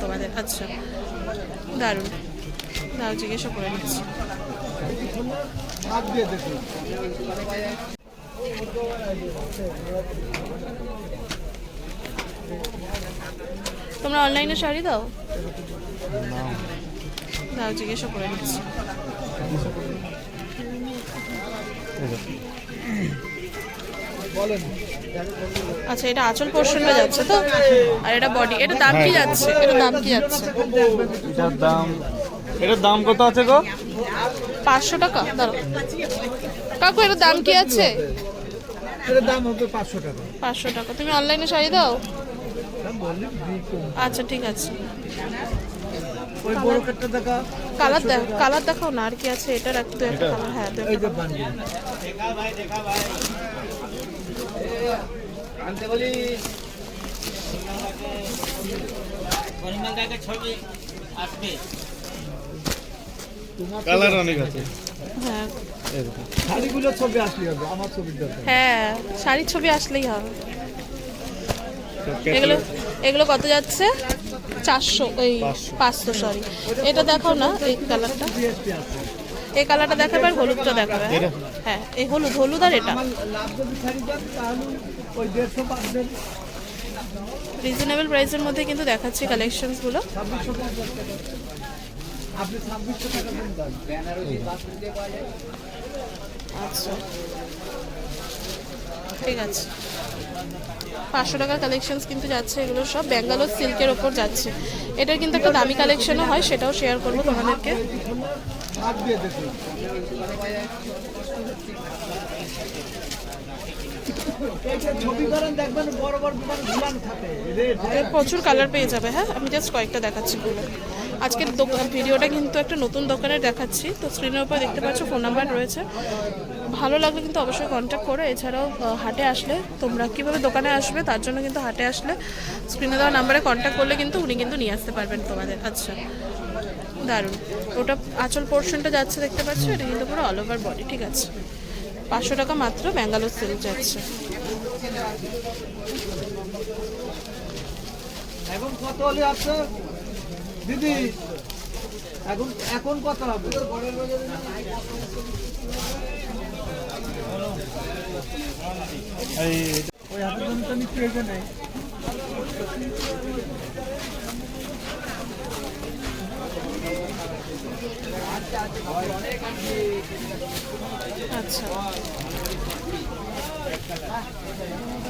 তোমাদের আচ্ছা। দারুণ। দাও, জিজ্ঞাসা করে নিচ্ছি। তোমরা অনলাইনে শাড়ি দাও? দাও, জিজ্ঞাসা করে নিচ্ছি। আচ্ছা এটা আঁচল পোর্শনটা যাচ্ছে তো? আর এটা বডি এটা দাম কি যাচ্ছে? এটা দাম কি যাচ্ছে? এটার দাম এটার দাম কত আছে গো? পাঁচশো টাকা দাঁড়ো কাকু এটার দাম কি আছে? এটার দাম হবে পাঁচশো টাকা। পাঁচশো টাকা। তুমি অনলাইনে শাড়ি দাও। আচ্ছা ঠিক আছে। ওই বড় কাঠটা দেখা? কালার দেখ কালার দেখাও না আর কি আছে? এটা রাখতে একটা কালার হ্যাঁ কালার। অনেক আছে। হ্যাঁ। শাড়িগুলো ছবি আসলে হবে আমার ছবির হ্যাঁ শাড়ির ছবি আসলেই হবে। এগুলো এগুলো কত যাচ্ছে? চারশো ওই পাঁচশো। সরি এটা দেখাও না এই কালারটা এই কালারটা দেখাবে আর হলুদটা দেখাবে। হ্যাঁ? হ্যাঁ এই হলুদ হলুদ আর এটা। রিজনেবল প্রাইসের মধ্যে কিন্তু দেখাচ্ছি কালেকশনসগুলো ছাব্বিশশো ঠিক আছে। পাঁচশো টাকার কালেকশনস কিন্তু যাচ্ছে, এগুলো সব ব্যাঙ্গালোর সিল্কের ওপর যাচ্ছে। এটার কিন্তু একটা দামি কালেকশনও হয়, সেটাও শেয়ার করব তোমাদেরকে। প্রচুর কালার পেয়ে যাবে হ্যাঁ? আমি জাস্ট কয়েকটা দেখাচ্ছি আজকের ভিডিওটা কিন্তু একটা নতুন দোকানে দেখাচ্ছি। তো স্ক্রিনের উপর দেখতে পাচ্ছ ফোন নাম্বার রয়েছে। ভালো লাগলে কিন্তু অবশ্যই কন্ট্যাক্ট করো। এছাড়াও হাটে আসলে তোমরা কীভাবে দোকানে আসবে তার জন্য কিন্তু হাটে আসলে স্ক্রিনে দেওয়া নাম্বারে কন্ট্যাক্ট করলে কিন্তু উনি কিন্তু নিয়ে আসতে পারবেন তোমাদের। আচ্ছা দারুণ। ওটা আঁচল পোর্শনটা যাচ্ছে দেখতে পাচ্ছ, এটা কিন্তু পুরো অল ওভার বডি ঠিক আছে? পাঁচশো টাকা মাত্র ব্যাঙ্গালোর সিল্ক যাচ্ছে। এখন কত হলে আছে? দিদি, এখন এখন কত হবে? ওই হাতের আচ্ছা।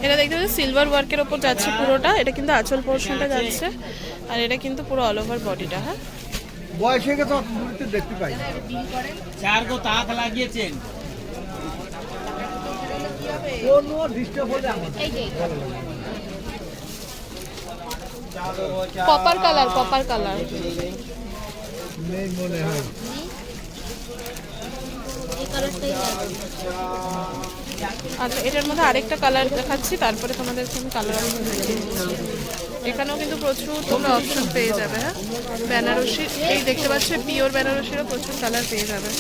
এটা দেখতে পাচ্ছি সিলভার ওয়ার্কের ওপর যাচ্ছে পুরোটা। এটা কিন্তু আঁচল পোর্শনটা যাচ্ছে। আর এটা কিন্তু পুরো অল ওভার বডিটা হ্যাঁ? বয়স হয়ে গেছে দেখতে পাই। চার গো তাক লাগিয়েছেন। কপার কালার কপার কালার নেই মনে হয় আচ্ছা এটার মধ্যে আরেকটা কালার দেখাচ্ছি, তারপরে তোমাদের কালার এখানেও কিন্তু প্রচুর তোমরা অপশন পেয়ে যাবে হ্যাঁ? বেনারসি এই দেখতে পাচ্ছ পিওর বেনারসিরও প্রচুর কালার পেয়ে যাবে।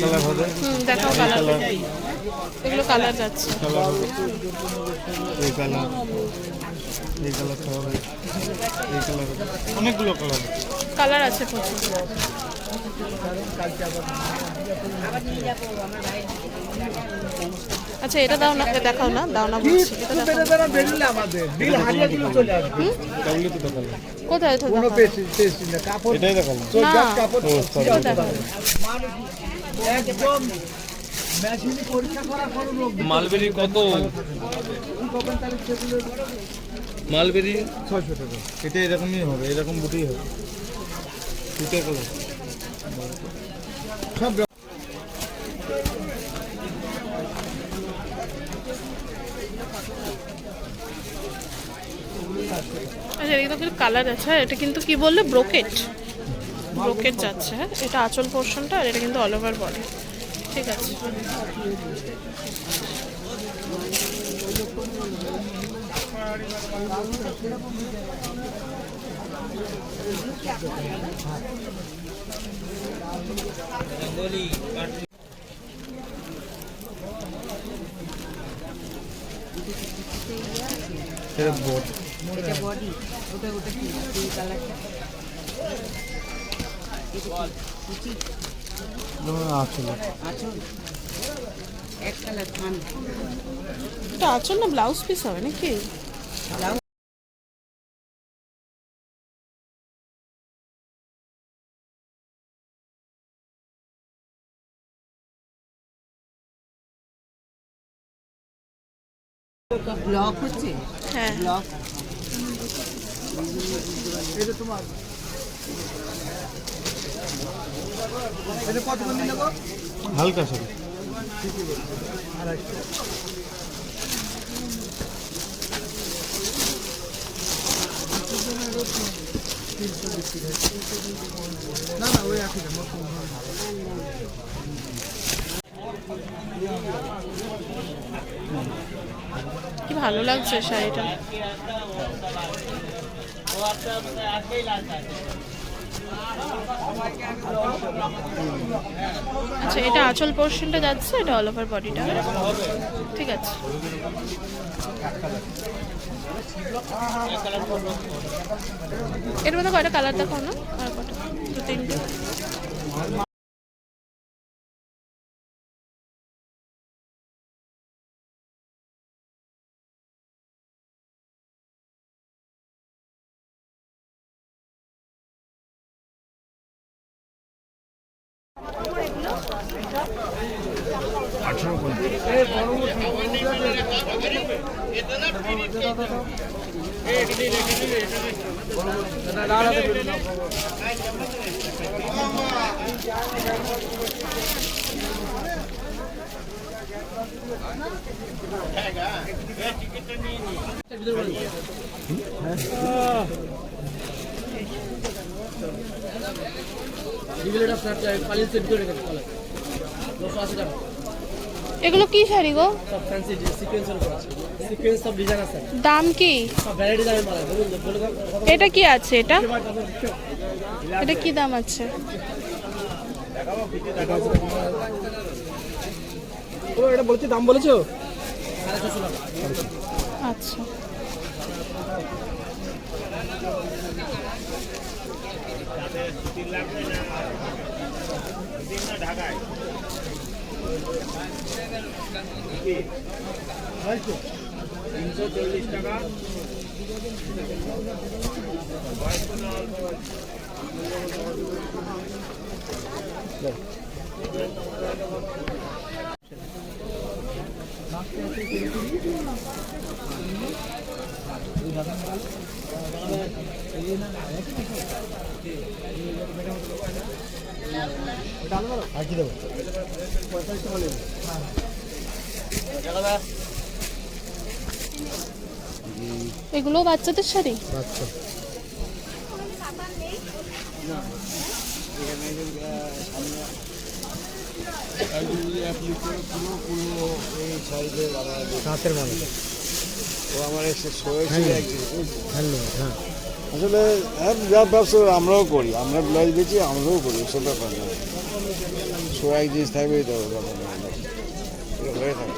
কালার দেখাও এগুলো কালার যাচ্ছে। এই কালার এই কালারটা হবে। এই কালার অনেকগুলো কালার কালার আছে প্রচুর। আচ্ছা এটা দাও না দেখাও না দাও না বলছি এটা দেখাও বেড়ে বেড়ে আমাদের। বিল হারিয়ে দিলে চলে আসবে। তাহলে তো দেখালাম কোথায় তো কোনো না? কাপড় এটাই তো। কাপড় একদম মেশিনে পরীক্ষা লোক মালবেরি কত? মালবেরি ছয়শো টাকা। এটা এরকমই হবে এরকম বুটেই হবে। দুটো কালার। আচ্ছা এগুলো কিন্তু কালার আছে হ্যাঁ, এটা কিন্তু কি বললে? ব্রোকেট ব্রোকেট যাচ্ছে হ্যাঁ এটা আঁচল পোর্শনটা আর এটা কিন্তু অল ওভার বডি ঠিক আছে। Thank you. এটা বোট এটা বডি ওটা ওটা কি? এই কালারটা? কুচি আসলে আচল। এক কালার থান। এটা আচল না ব্লাউজ পিস হবে নাকি? ব্লক হচ্ছে? হ্যাঁ। ব্লক এটা তোমার? হালকা সাথে না না ওই একই দাম কি ভালো লাগছে শাড়িটা? আচ্ছা এটা আঁচল পোর্শনটা যাচ্ছে, এটা অল ওভার বডিটা ঠিক আছে। এর মধ্যে কয়টা কালার দেখো না? আর কটা দু, তিনটে। ফ্ল্যাট চাই সেট করে রেখেছে কালার নশো আশি টাকা এগুলো কি শাড়ি গো? সব ফ্যান্সি সিকোয়েন্সের উপর আছে। সিকোয়েন্স সব ডিজাইন আছে। দাম কি? সব ভ্যারাইটি দামে মালা বলুন এটা কি আছে এটা? এটা কি দাম আছে? ও এটা বলছি দাম বলেছ? আচ্ছা। ঢাকায় তিনশো চল্লিশ টাকা এই না আর কি দেবো এগুলো বাচ্চাদের শাড়ি? আচ্ছা হাতের মানে ও আমার এসে শোয়েছে একদিন। ধন্যবাদ হ্যাঁ। আসলে যা ব্যবসা আমরাও করি, আমরা ব্লাউজ বেচি, আমরাও করি ওসব ব্যাপার না। এক জিনিস থাকবেই তো হয়ে থাকে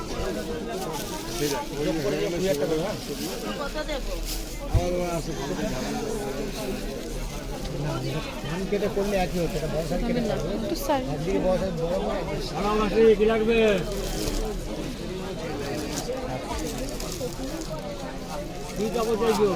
লাগবে কি কাপড় চাইছো